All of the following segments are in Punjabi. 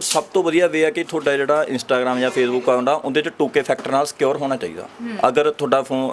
ਸਭ ਤੋਂ ਵਧੀਆ ਵੇ ਹੈ ਕਿ ਤੁਹਾਡਾ ਜਿਹੜਾ ਇੰਸਟਾਗ੍ਰam ਜਾਂ ਫੇਸਬੁੱਕ ਅਕਾਊਂਟ ਆ ਉਹਦੇ ਚ 2K ਫੈਕਟਰ ਨਾਲ ਸਿਕਿਉਰ ਹੋਣਾ ਚਾਹੀਦਾ। ਅਗਰ ਤੁਹਾਡਾ ਫੋਨ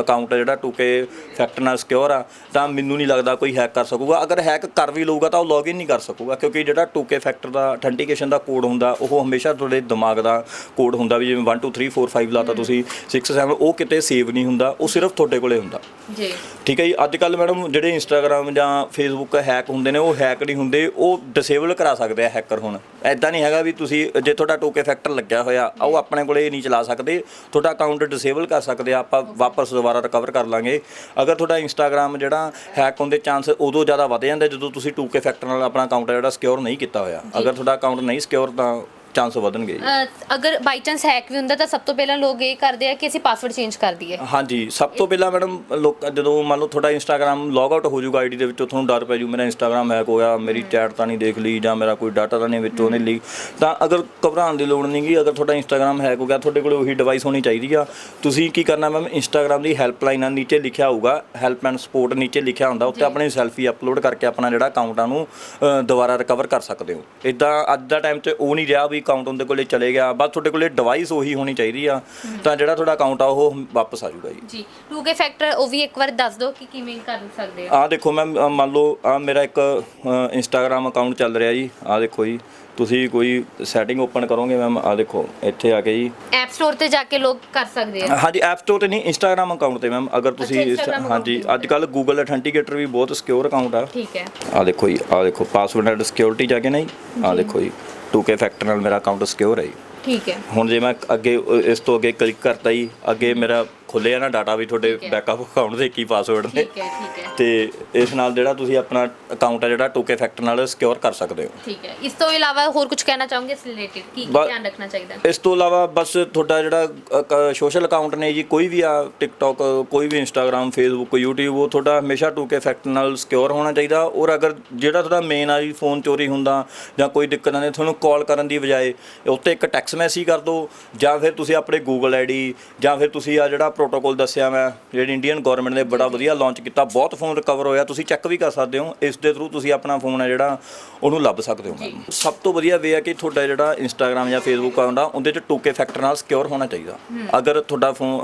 ਅਕਾਊਂਟ ਹੈ ਜਿਹੜਾ 2K ਫੈਕਟਰ ਨਾਲ ਸਿਕਿਉਰ ਆ ਤਾਂ ਮੈਨੂੰ ਨਹੀਂ ਲੱਗਦਾ ਕੋਈ ਹੈਕ ਕਰ ਸਕੂਗਾ। ਅਗਰ ਹੈਕ ਕਰ ਵੀ ਲਊਗਾ ਤਾਂ ਉਹ ਲੌਗਇਨ ਨਹੀਂ ਕਰ ਸਕੂਗਾ ਕਿਉਂਕਿ ਜਿਹੜਾ 2K ਫੈਕਟਰ ਦਾ ਅਥੈਂਟੀਕੇਸ਼ਨ ਦਾ ਕੋਡ ਹੁੰਦਾ ਉਹ ਹਮੇਸ਼ਾ ਤੁਹਾਡੇ ਦਿਮਾਗ ਦਾ ਕੋਡ ਹੁੰਦਾ ਵੀ ਜਿਵੇਂ 1 2 3 4 5 ਲਾਤਾ ਤੁਸੀਂ 6 7 ਉਹ ਕਿਤੇ ਸੇਵ ਨਹੀਂ ਹੁੰਦਾ ਉਹ ਸਿਰਫ ਤੁਹਾਡੇ ਕੋਲੇ ਹੁੰਦਾ। ਜੀ। ਠੀਕ ਹੈ ਜੀ? ਅੱਜ ਕੱਲ ਮੈਡਮ ਜਿਹੜੇ ਇੰਸਟਾਗ੍ਰam ਜਾਂ ਫੇਸਬੁੱਕ ਹੈਕ ਹੁੰਦੇ ਨੇ ਉਹ ਹੈਕ ਨਹੀਂ ਹੁੰਦੇ ਉਹ ਡਿਸੇਬਲ ਕਰਾ ਸਕਦੇ ਆ ਹੈਕਰ ਹੁਣ। ਐਦਾਂ ਨਹੀਂ ਹੈਗਾ ਵੀ ਤੁਸੀਂ ਜੇ ਤੁਹਾਡਾ ਟੋਕੇ ਫੈਕਟਰ ਲੱਗਿਆ ਹੋਇਆ ਉਹ ਆਪਣੇ ਕੋਲੇ ਨਹੀਂ ਚਲਾ ਸਕਦੇ। ਤੁਹਾਡਾ ਅਕਾਊਂਟ ਡਿਸੇਬਲ ਕਰ ਸਕਦੇ ਆ ਆਪਾਂ ਵਾਪਸ ਦੁਬਾਰਾ ਰਿਕਵਰ ਕਰ ਲਾਂਗੇ। ਅਗਰ ਤੁਹਾਡਾ ਇੰਸਟਾਗ੍ਰam ਜਿਹੜਾ ਹੈਕ ਹੋਣ ਦੇ ਚਾਂਸ ਉਦੋਂ ਜ਼ਿਆਦਾ ਵਧ ਜਾਂਦੇ ਜਦੋਂ ਤੁਸੀਂ ਟੋਕੇ ਫੈਕਟਰ ਨਾਲ ਆਪਣਾ ਅਕਾਊਂਟ ਜਿਹੜਾ ਸਿਕਿਉਰ ਨਹੀਂ ਕੀਤਾ ਹੋਇਆ। ਅਗਰ ਤੁਹਾਡਾ ਅਕਾਊਂਟ ਨਹੀਂ ਸਿਕਿਉਰ ਤਾਂ ਚਾਂਸ ਵਧਣਗੇ ਜੀ। ਅਗਰ ਬਾਈ ਚਾਂਸ ਹੈਕ ਵੀ ਹੁੰਦਾ ਤਾਂ ਸਭ ਤੋਂ ਪਹਿਲਾਂ ਲੋਕ ਇਹ ਕਰਦੇ ਆ ਕਿ ਅਸੀਂ ਪਾਸਵਰਡ ਚੇਂਜ ਕਰ ਦਈਏ। ਹਾਂਜੀ ਸਭ ਤੋਂ ਪਹਿਲਾਂ ਮੈਡਮ ਲੋਕ ਜਦੋਂ ਮੰਨ ਲਓ ਤੁਹਾਡਾ ਇੰਸਟਾਗ੍ਰam ਲੌਗ ਆਊਟ ਹੋ ਜਾਊਗਾ ਆਈਡੀ ਦੇ ਵਿੱਚੋਂ ਤੁਹਾਨੂੰ ਡਰ ਪੈ ਜੂ ਮੇਰਾ ਇੰਸਟਾਗ੍ਰam ਹੈਕ ਹੋਇਆ ਮੇਰੀ ਚੈਟ ਤਾਂ ਨਹੀਂ ਦੇਖ ਲਈ ਜਾਂ ਮੇਰਾ ਕੋਈ ਡਾਟਾ ਤਾਂ ਨਹੀਂ ਵਿੱਚੋਂ ਨਹੀਂ ਲੀਕ ਤਾਂ ਅਗਰ ਘਬਰਾਉਣ ਦੀ ਲੋੜ ਨਹੀਂਗੀ ਅਗਰ ਤੁਹਾਡਾ ਇੰਸਟਾਗ੍ਰam ਹੈਕ ਹੋ ਗਿਆ ਤੁਹਾਡੇ ਕੋਲ ਉਹੀ ਡਿਵਾਈਸ ਹੋਣੀ ਚਾਹੀਦੀ ਆ। ਤੁਸੀਂ ਕੀ ਕਰਨਾ ਮੈਮ ਇੰਸਟਾਗ੍ਰam ਦੀ ਹੈਲਪਲਾਈਨ ਆ ਨੀਚੇ ਲਿਖਿਆ ਹੋਊਗਾ ਹੈਲਪ ਐਂਡ ਸਪੋਰਟ ਨੀਚੇ ਲਿਖਿਆ ਹੁੰਦਾ ਉੱਤੇ ਆਪਣੀ ਸੈਲਫੀ ਅਪਲੋਡ ਕਰਕੇ ਆਪਣਾ ਜਿਹੜਾ ਅਕਾਊਂਟ ਆ ਨੂੰ ਅ, ਦੁਬਾਰਾ ਰਿਕਵਰ ਕਰ ਸਕਦੇ ਹੋ। ਇਦਾਂ ਅੱਜ ਦਾ ਟਾਈਮ 'ਚ ਉਹ ਨਹੀਂ ਰਿਹਾ ਵੀ ਅਕਾਊਂਟ ਉਹਦੇ ਕੋਲੇ ਚਲੇ ਗਿਆ ਬਸ ਤੁਹਾਡੇ ਕੋਲੇ ਡਿਵਾਈਸ ਉਹੀ ਹੋਣੀ ਚਾਹੀਦੀ ਆ ਤਾਂ ਜਿਹੜਾ ਤੁਹਾਡਾ ਅਕਾਊਂਟ ਆ ਉਹ ਵਾਪਸ ਆ ਜਾਊਗਾ ਜੀ। ਜੀ 2K ਫੈਕਟਰ ਉਹ ਵੀ ਇੱਕ ਵਾਰ ਦੱਸ ਦਿਓ ਕਿ ਕਿਵੇਂ ਕਰ ਸਕਦੇ ਆ। ਆ ਦੇਖੋ ਅ, ਮੰਨ ਲਓ ਆ ਮੇਰਾ ਇੱਕ ਇੰਸਟਾਗ੍ਰam ਅਕਾਊਂਟ ਚੱਲ ਰਿਹਾ ਜੀ ਆ ਦੇਖੋ ਜੀ ਤੁਸੀਂ ਕੋਈ ਸੈਟਿੰਗ ਓਪਨ ਕਰੋਗੇ ਮੈਮ? ਆ ਦੇਖੋ ਇੱਥੇ ਆ ਕੇ ਜੀ। ਐਪ ਸਟੋਰ ਤੇ ਜਾ ਕੇ ਲੋਕ ਕਰ ਸਕਦੇ ਆ। ਹਾਂਜੀ ਐਪ ਸਟੋਰ ਤੇ ਨਹੀਂ ਇੰਸਟਾਗ੍ਰam ਅਕਾਊਂਟ ਤੇ ਮੈਮ ਅਗਰ ਤੁਸੀਂ ਹਾਂਜੀ। ਅੱਜ ਕੱਲ ਗੂਗਲ ਅਥੈਂਟੀਕੇਟਰ ਵੀ ਬਹੁਤ ਸਿਕਿਉਰ ਅਕਾਊਂਟ ਆ। ਠੀਕ ਹੈ। ਆ ਦੇਖੋ ਜੀ ਆ ਦੇਖੋ ਪਾਸਵਰਡ ਐਂਡ ਸਿਕਿਉਰਿਟੀ ਜਾ ਕੇ ਨਹੀਂ ਆ ਦੇਖੋ ਜੀ। 2K ਫੈਕਟਰ ਨਾਲ ਮੇਰਾ ਅਕਾਊਂਟ ਸਿਕਿਉਰ ਹੈ ਜੀ। ਠੀਕ ਹੈ। ਹੁਣ ਜੇ ਮੈਂ ਅੱਗੇ ਇਸ ਤੋਂ ਅੱਗੇ ਕਲਿੱਕ ਕਰਤਾ ਜੀ ਅੱਗੇ ਮੇਰਾ ਖੁੱਲਿਆ ਨਾ ਡਾਟਾ ਵੀ ਤੁਹਾਡੇ। ਬੈਕਅਪ ਅਕਾਊਂਟ ਦੇ ਕੀ ਪਾਸਵਰਡ ਨੇ। ਠੀਕ ਹੈ ਠੀਕ ਹੈ। ਤੇ ਇਸ ਨਾਲ ਜਿਹੜਾ ਤੁਸੀਂ ਆਪਣਾ ਅਕਾਊਂਟ ਹੈ ਜਿਹੜਾ 2K ਫੈਕਟਰ ਨਾਲ ਸਿਕਿਉਰ ਕਰ ਸਕਦੇ ਹੋ। ਠੀਕ ਹੈ। ਇਸ ਤੋਂ ਇਲਾਵਾ ਹੋਰ ਕੁਝ ਕਹਿਣਾ ਚਾਹੋਗੇ ਇਸ ਰਿਲੇਟਿਡ ਕੀ ਧਿਆਨ ਰੱਖਣਾ ਚਾਹੀਦਾ? ਇਸ ਤੋਂ ਇਲਾਵਾ ਬਸ ਤੁਹਾਡਾ ਜਿਹੜਾ ਸੋਸ਼ਲ ਅਕਾਊਂਟ ਨੇ ਜੀ ਕੋਈ ਵੀ ਆ ਟਿਕਟੌਕ ਕੋਈ ਵੀ ਇੰਸਟਾਗ੍ਰam ਫੇਸਬੁੱਕ YouTube ਉਹ ਤੁਹਾਡਾ ਹਮੇਸ਼ਾ 2K ਫੈਕਟਰ ਨਾਲ ਸਿਕਿਉਰ ਹੋਣਾ ਚਾਹੀਦਾ। ਔਰ ਅਗਰ ਜਿਹੜਾ ਤੁਹਾਡਾ ਮੇਨ ਆ ਜੀ ਫੋਨ ਚੋਰੀ ਹੁੰਦਾ ਜਾਂ ਕੋਈ ਦਿੱਕਤ ਆਉਂਦੀ ਤੁਹਾਨੂੰ ਕਾਲ ਕਰਨ ਦੀ ਬਜਾਏ ਉੱਤੇ ਇੱਕ ਟੈਕਸਟ ਮੈਸੇਜ ਕਰ ਦਿਓ ਜਾਂ ਫਿਰ ਤੁਸੀਂ ਆਪਣੇ ਗੂਗਲ ਆਈਡੀ ਜਾਂ ਫਿਰ ਤੁਸੀਂ ਆ ਜਿਹੜਾ ਪ੍ਰੋਟੋਕੋਲ ਦੱਸਿਆ ਮੈਂ ਜਿਹੜੀ ਇੰਡੀਅਨ ਗਵਰਨਮੈਂਟ ਨੇ ਬੜਾ ਵਧੀਆ ਲਾਂਚ ਕੀਤਾ ਬਹੁਤ ਫੋਨ ਰਿਕਵਰ ਹੋਇਆ ਤੁਸੀਂ ਚੈੱਕ ਵੀ ਕਰ ਸਕਦੇ ਹੋ ਇਸ ਦੇ ਥਰੂ ਤੁਸੀਂ ਆਪਣਾ ਫੋਨ ਹੈ ਜਿਹੜਾ ਉਹਨੂੰ ਲੱਭ ਸਕਦੇ ਹੋ ਮੈਮ ਸਭ ਤੋਂ ਵਧੀਆ ਵੇ ਹੈ ਕਿ ਤੁਹਾਡਾ ਜਿਹੜਾ ਇੰਸਟਾਗ੍ਰam ਜਾਂ ਫੇਸਬੁੱਕ ਅਕਾਊਂਟ ਆ ਉਹਦੇ ਚ 2K ਫੈਕਟਰ ਨਾਲ ਸਿਕਿਉਰ ਹੋਣਾ ਚਾਹੀਦਾ। ਅਗਰ ਤੁਹਾਡਾ ਫੋਨ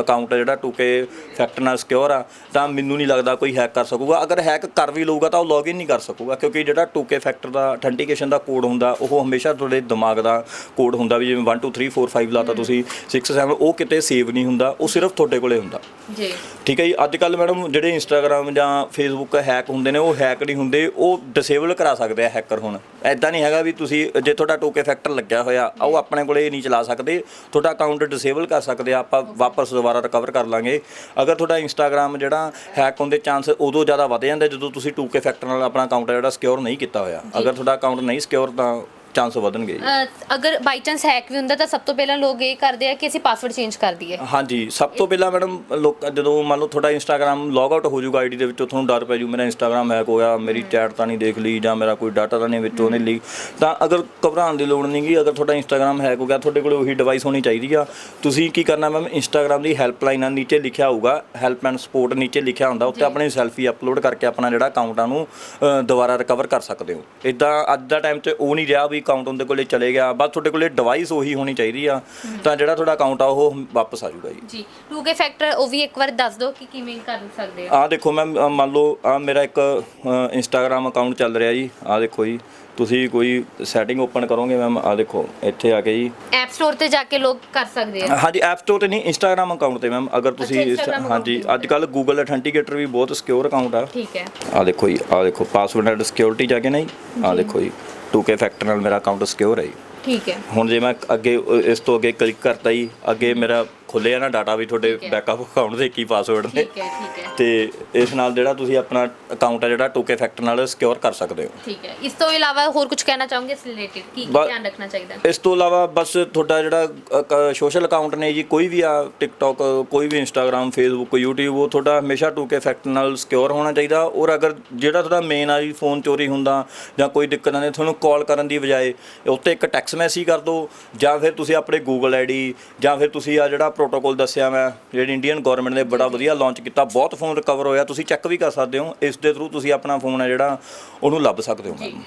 ਅਕਾਊਂਟ ਹੈ ਜਿਹੜਾ 2K ਫੈਕਟਰ ਨਾਲ ਸਿਕਿਉਰ ਆ ਤਾਂ ਮੈਨੂੰ ਨਹੀਂ ਲੱਗਦਾ ਕੋਈ ਹੈਕ ਕਰ ਸਕੂਗਾ। ਅਗਰ ਹੈਕ ਕਰ ਵੀ ਲਊਗਾ ਤਾਂ ਉਹ ਲੌਗਇਨ ਨਹੀਂ ਕਰ ਸਕੂਗਾ ਕਿਉਂਕਿ ਜਿਹੜਾ 2K ਫੈਕਟਰ ਦਾ ਅਥੈਂਟੀਕੇਸ਼ਨ ਦਾ ਕੋਡ ਹੁੰਦਾ ਉਹ ਹਮੇਸ਼ਾ ਤੁਹਾਡੇ ਦਿਮਾਗ ਦਾ ਕੋਡ ਹੁੰਦਾ ਵੀ ਜਿਵੇਂ 1 2 3 4 5 ਲਾਤਾ ਤੁਸੀਂ 6 7 ਉਹ ਕਿਤੇ ਸੇਵ ਨਹੀਂ ਹੁੰਦਾ ਉਹ ਸਿਰਫ ਤੁਹਾਡੇ ਕੋਲੇ ਹੁੰਦਾ। ਜੀ। ਠੀਕ ਹੈ ਜੀ? ਅੱਜ ਕੱਲ ਮੈਡਮ ਜਿਹੜੇ ਇੰਸਟਾਗ੍ਰam ਜਾਂ ਫੇਸਬੁੱਕ ਹੈਕ ਹੁੰਦੇ ਨੇ ਉਹ ਹੈਕ ਨਹੀਂ ਹੁੰਦੇ। ਉਹ ਡਿਸੇਬਲ ਕਰਾ ਸਕਦੇ ਆ ਹੈਕਰ ਹੁਣ। ਐਦਾਂ ਨਹੀਂ ਹੈਗਾ ਵੀ ਤੁਸੀਂ ਜੇ ਤੁਹਾਡਾ ਟੋਕੇ ਫੈਕਟਰ ਲੱਗਿਆ ਹੋਇਆ ਉਹ ਆਪਣੇ ਕੋਲੇ ਨਹੀਂ ਚਲਾ ਸਕਦੇ। ਤੁਹਾਡਾ ਅਕਾਊਂਟ ਡਿਸੇਬਲ ਕਰ ਸਕਦੇ ਆ ਆਪਾਂ ਵਾਪਸ ਦੁਬਾਰਾ ਰਿਕਵਰ ਕਰ ਲਾਂਗੇ। ਅਗਰ ਤੁਹਾਡਾ ਇੰਸਟਾਗ੍ਰam ਜਿਹੜਾ ਹੈਕ ਹੋਣ ਦੇ ਚਾਂਸ ਉਦੋਂ ਜ਼ਿਆਦਾ ਵਧ ਜਾਂਦੇ ਜਦੋਂ ਤੁਸੀਂ 2K ਫੈਕਟਰ ਨਾਲ ਆਪਣਾ ਅਕਾਊਂਟ ਜਿਹੜਾ ਸਿਕਿਉਰ ਨਹੀਂ ਕੀਤਾ ਹੋਇਆ। ਅਗਰ ਤੁਹਾਡਾ ਅਕਾਊਂਟ ਨਹੀਂ ਸਿਕਿਉਰ ਤਾਂ ਚਾਂਸ ਵਧਣਗੇ ਜੀ। ਅਗਰ ਬਾਈ ਚਾਂਸ ਹੈਕ ਵੀ ਹੁੰਦਾ ਤਾਂ ਸਭ ਤੋਂ ਪਹਿਲਾਂ ਲੋਕ ਇਹ ਕਰਦੇ ਆ ਕਿ ਅਸੀਂ ਪਾਸਵਰਡ ਚੇਂਜ ਕਰ ਦਈਏ। ਹਾਂਜੀ ਸਭ ਤੋਂ ਪਹਿਲਾਂ ਮੈਡਮ ਲੋਕ ਜਦੋਂ ਮੰਨ ਲਓ ਤੁਹਾਡਾ ਇੰਸਟਾਗ੍ਰam ਲੌਗ ਆਊਟ ਹੋ ਜਾਊਗਾ ਆਈਡੀ ਦੇ ਵਿੱਚੋਂ ਤੁਹਾਨੂੰ ਡਰ ਪੈ ਜੂ ਮੇਰਾ ਇੰਸਟਾਗ੍ਰam ਹੈਕ ਹੋਇਆ ਮੇਰੀ ਚੈਟ ਤਾਂ ਨਹੀਂ ਦੇਖ ਲਈ ਜਾਂ ਮੇਰਾ ਕੋਈ ਡਾਟਾ ਤਾਂ ਨਹੀਂ ਵਿੱਚੋਂ ਨਹੀਂ ਲੀਕ ਤਾਂ ਅਗਰ ਘਬਰਾਉਣ ਦੀ ਲੋੜ ਨਹੀਂਗੀ ਅਗਰ ਤੁਹਾਡਾ ਇੰਸਟਾਗ੍ਰam ਹੈਕ ਹੋ ਗਿਆ ਤੁਹਾਡੇ ਕੋਲ ਉਹੀ ਡਿਵਾਈਸ ਹੋਣੀ ਚਾਹੀਦੀ ਆ। ਤੁਸੀਂ ਕੀ ਕਰਨਾ ਮੈਮ ਇੰਸਟਾਗ੍ਰam ਦੀ ਹੈਲਪਲਾਈਨ ਆ ਨੀਚੇ ਲਿਖਿਆ ਹੋਊਗਾ ਹੈਲਪ ਐਂਡ ਸਪੋਰਟ ਨੀਚੇ ਲਿਖਿਆ ਹੁੰਦਾ ਉੱਤੇ ਆਪਣੀ ਸੈਲਫੀ ਅਪਲੋਡ ਕਰਕੇ ਆਪਣਾ ਜਿਹੜਾ ਅਕਾਊਂਟ ਆ ਨੂੰ ਅ, ਦੁਬਾਰਾ ਰਿਕਵਰ ਕਰ ਸਕਦੇ ਹੋ। ਇਦਾਂ ਅੱਜ ਦਾ ਟਾਈਮ 'ਚ ਉਹ ਨਹੀਂ ਰਿਹਾ ਵੀ ਅਕਾਊਂਟ ਉਹਦੇ ਕੋਲੇ ਚਲੇ ਗਿਆ ਬਸ ਤੁਹਾਡੇ ਕੋਲੇ ਡਿਵਾਈਸ ਉਹੀ ਹੋਣੀ ਚਾਹੀਦੀ ਆ ਤਾਂ ਜਿਹੜਾ ਤੁਹਾਡਾ ਅਕਾਊਂਟ ਆ ਉਹ ਵਾਪਸ ਆ ਜਾਊਗਾ ਜੀ। ਜੀ 2K ਫੈਕਟਰ ਉਹ ਵੀ ਇੱਕ ਵਾਰ ਦੱਸ ਦਿਓ ਕਿ ਕਿਵੇਂ ਕਰ ਸਕਦੇ ਆ। ਆ ਦੇਖੋ ਅ, ਮੰਨ ਲਓ ਆ ਮੇਰਾ ਇੱਕ ਇੰਸਟਾਗ੍ਰam ਅਕਾਊਂਟ ਚੱਲ ਰਿਹਾ ਜੀ ਆ ਦੇਖੋ ਜੀ ਤੁਸੀਂ ਕੋਈ ਸੈਟਿੰਗ ਓਪਨ ਕਰੋਗੇ ਮੈਮ? ਆ ਦੇਖੋ ਇੱਥੇ ਆ ਕੇ ਜੀ। ਐਪ ਸਟੋਰ ਤੇ ਜਾ ਕੇ ਲੋਕ ਕਰ ਸਕਦੇ ਆ। ਹਾਂਜੀ ਐਪ ਸਟੋਰ ਤੇ ਨਹੀਂ ਇੰਸਟਾਗ੍ਰam ਅਕਾਊਂਟ ਤੇ ਮੈਮ ਅਗਰ ਤੁਸੀਂ ਹਾਂਜੀ। ਅੱਜ ਕੱਲ ਗੂਗਲ ਅਥੈਂਟੀਕੇਟਰ ਵੀ ਬਹੁਤ ਸਿਕਿਉਰ ਅਕਾਊਂਟ ਆ। ਠੀਕ ਹੈ। ਆ ਦੇਖੋ ਜੀ ਆ ਦੇਖੋ ਪਾਸਵਰਡ ਐਂਡ ਸਿਕਿਉਰਿਟੀ ਜਾ ਕੇ ਨਹੀਂ ਆ ਦੇਖੋ ਜੀ। 2K ਫੈਕਟਰ ਨਾਲ ਮੇਰਾ ਅਕਾਊਂਟ ਸਿਕਿਉਰ ਹੈ ਜੀ। ਠੀਕ ਹੈ। ਹੁਣ ਜੇ ਮੈਂ ਅੱਗੇ ਇਸ ਤੋਂ ਅੱਗੇ ਕਲਿੱਕ ਕਰਤਾ ਜੀ ਅੱਗੇ ਮੇਰਾ ਖੁੱਲਿਆ ਨਾ ਡਾਟਾ ਵੀ ਤੁਹਾਡੇ। ਬੈਕਅਪ ਅਕਾਊਂਟ ਦੇ ਕੀ ਪਾਸਵਰਡ ਨੇ। ਠੀਕ ਹੈ ਠੀਕ ਹੈ। ਤੇ ਇਸ ਨਾਲ ਜਿਹੜਾ ਤੁਸੀਂ ਆਪਣਾ ਅਕਾਊਂਟ ਹੈ ਜਿਹੜਾ 2K ਫੈਕਟਰ ਨਾਲ ਸਿਕਿਉਰ ਕਰ ਸਕਦੇ ਹੋ। ਠੀਕ ਹੈ। ਇਸ ਤੋਂ ਇਲਾਵਾ ਹੋਰ ਕੁਝ ਕਹਿਣਾ ਚਾਹੋਗੇ ਇਸ ਰਿਲੇਟਿਡ ਕੀ ਧਿਆਨ ਰੱਖਣਾ ਚਾਹੀਦਾ? ਇਸ ਤੋਂ ਇਲਾਵਾ ਬਸ ਤੁਹਾਡਾ ਜਿਹੜਾ ਸੋਸ਼ਲ ਅਕਾਊਂਟ ਨੇ ਜੀ ਕੋਈ ਵੀ ਆ ਟਿਕਟੌਕ ਕੋਈ ਵੀ ਇੰਸਟਾਗ੍ਰam ਫੇਸਬੁੱਕ YouTube ਉਹ ਤੁਹਾਡਾ ਹਮੇਸ਼ਾ 2K ਫੈਕਟਰ ਨਾਲ ਸਿਕਿਉਰ ਹੋਣਾ ਚਾਹੀਦਾ। ਔਰ ਅਗਰ ਜਿਹੜਾ ਤੁਹਾਡਾ ਮੇਨ ਆ ਜੀ ਫੋਨ ਚੋਰੀ ਹੁੰਦਾ ਜਾਂ ਕੋਈ ਦਿੱਕਤ ਆਉਂਦੀ ਤੁਹਾਨੂੰ ਕਾਲ ਕਰਨ ਦੀ ਬਜਾਏ ਉੱਤੇ ਇੱਕ ਟੈਕਸਟ ਮੈਸੇਜ ਕਰ ਦਿਓ ਜਾਂ ਫਿਰ ਤੁਸੀਂ ਆਪਣੇ ਗੂਗਲ ਆਈਡੀ ਜਾਂ ਫਿਰ ਤੁਸੀਂ ਆ ਜਿਹੜਾ ਪ੍ਰੋਟੋਕੋਲ ਦੱਸਿਆ ਮੈਂ ਜਿਹੜੀ ਇੰਡੀਅਨ ਗਵਰਨਮੈਂਟ ਨੇ ਬੜਾ ਵਧੀਆ ਲਾਂਚ ਕੀਤਾ ਬਹੁਤ ਫੋਨ ਰਿਕਵਰ ਹੋਇਆ ਤੁਸੀਂ ਚੈੱਕ ਵੀ ਕਰ ਸਕਦੇ ਹੋ ਇਸ ਦੇ ਥਰੂ ਤੁਸੀਂ ਆਪਣਾ ਫੋਨ ਹੈ ਜਿਹੜਾ ਉਹਨੂੰ ਲੱਭ ਸਕਦੇ ਹੋ ਮੈਮ